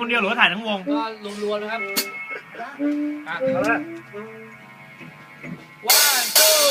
คนเดียวหรือว่าถ่ายทั้งวง ก็รวมๆนะครับอะเอาละ one two